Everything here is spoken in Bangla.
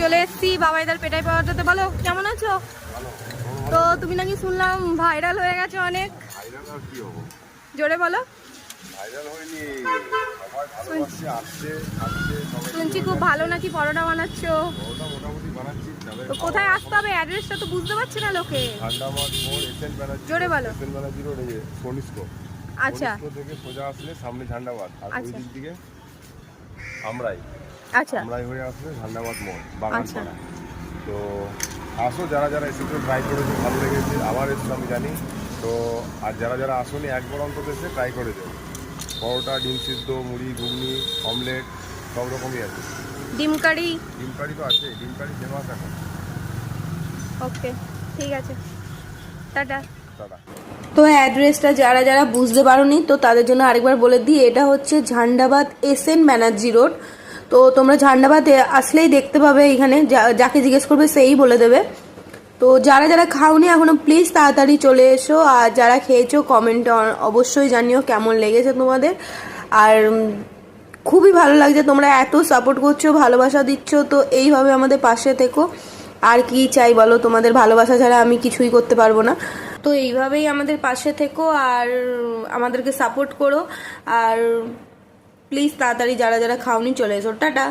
চলে এসেছি বাবাইদার পেটাই পাওয়াটাতে বলো কেমন আছো? তো তুমি নাকি শুনলাম ভাইরাল হয়ে গেছে অনেক। জোরে বলো। শুনছি খুব ভালো নাকি পরোটা বানাচ্ছো? তো কোথায় আসতে হবে? অ্যাড্রেসটা তো বুঝতে পারছি না লোকে। জোরে বলো। আচ্ছা। থেকে সোজা আসলে সামনে ঝান্ডাবাদ। আর ওই আচ্ছা। দিক দিকে আমরাই। আচ্ছা। আমরাই হয়ে আসলে ঝান্ডাবাদ মোড় আচ্ছা। বাগানপাড়া তো আসো যারা যারা এসেছ ট্রাই করেছ ভালো লেগেছে আবার এসছো আমি জানি। তো আর যারা যারা আসোনি একবার অন্তত এসে ট্রাই করে দেবো পরোটা ডিম সিদ্ধ মুড়ি ঘুগনি অমলেট সব রকমই আছে। ডিম কারি? ডিম কারি তো আছে ডিম কারি ফেমাস এখন। ওকে ঠিক আছে। টাটা। দাদা তো অ্যাড্রেসটা যারা যারা বুঝতে পারোনি তো তাদের জন্য আরেকবার বলে দিই এটা হচ্ছে Jhandabad S N Banerjee road তো তোমরা ঝান্ডাবাদে আসলেই দেখতে পাবে এখানে। যাকে জিজ্ঞেস করবে সেই বলে দেবে। তো যারা যারা খাওনি এখনও প্লিজ তাড়াতাড়ি চলে এসো। আর যারা খেয়েছো কমেন্টে অবশ্যই জানিও কেমন লেগেছে তোমাদের। আর খুবই ভালো লাগছে, তোমরা এত সাপোর্ট করছ, ভালোবাসা দিচ্ছ। তো এইভাবে আমাদের পাশে থেকো। আর কি চাই বলো, তোমাদের ভালোবাসা ছাড়া আমি কিছুই করতে পারব না। তো এইভাবেই আমাদের পাশে থেকো। আর, আমাদেরকে সাপোর্ট করো। আর প্লিজ তাড়াতাড়ি যারা যারা খাওনি চলে এসো টাটা।